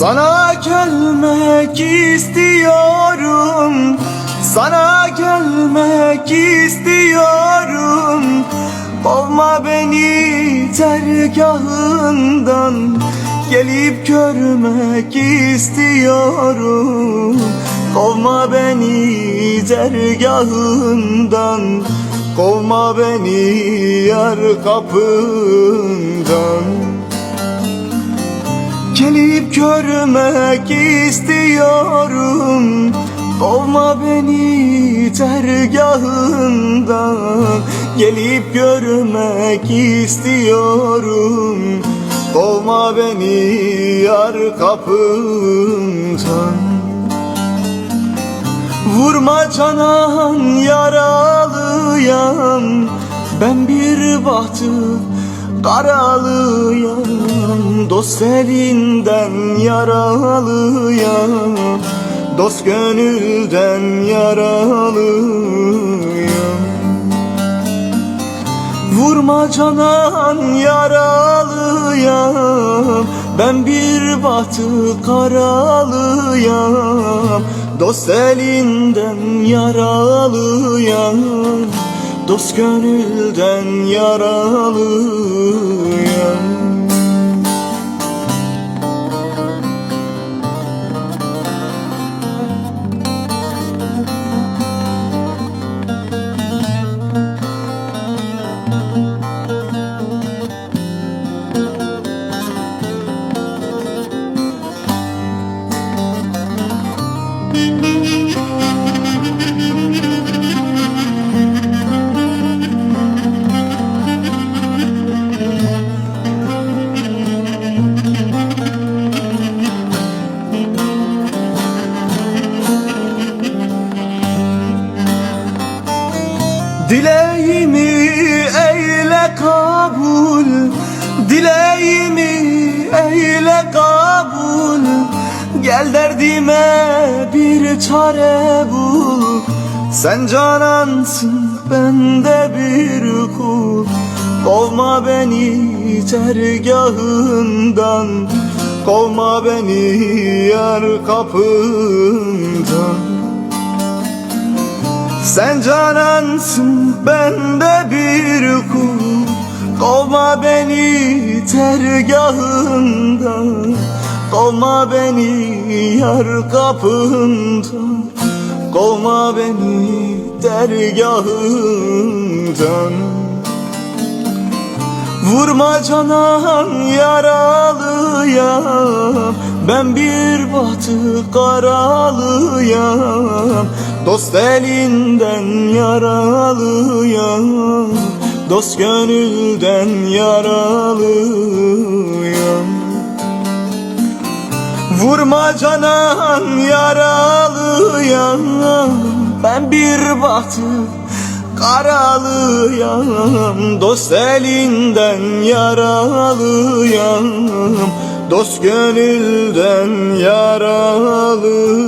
Sana gelmek istiyorum. Sana gelmek istiyorum. Kovma beni tergahından. Gelip görmek istiyorum. Kovma beni dergahından Kovma beni yar kapından Gelip görmek istiyorum. Kovma beni dergahından Gelip görmek istiyorum. Kovma beni yar kapından Vurma canan yaralıyam Ben bir bahtı karalıyam Dost elinden yaralıyam Dost gönülden yaralıyam Vurma canan yaralıyam Ben bir bahtı karalıyam. Dost elinden yaralıyam Dost gönülden yaralıyam Dileğimi eyle kabul Dileğimi eyle kabul. Gel derdime bir çare bul. Sen canansın ben de bir kul. Kovma beni tergahından Kovma beni yar kapından sen canansın ben de bir kul. Kovma beni tergahından Kovma beni yar kapından Kovma beni dergahından Vurma canan yaralıyam Ben bir batı karalıyam Dost elinden yaralıyam Dost gönülden yaralıyam Vurma canan yaralıyam Ben bir bahtı karalıyam Dost elinden yaralıyam Dost gönülden yaralıyam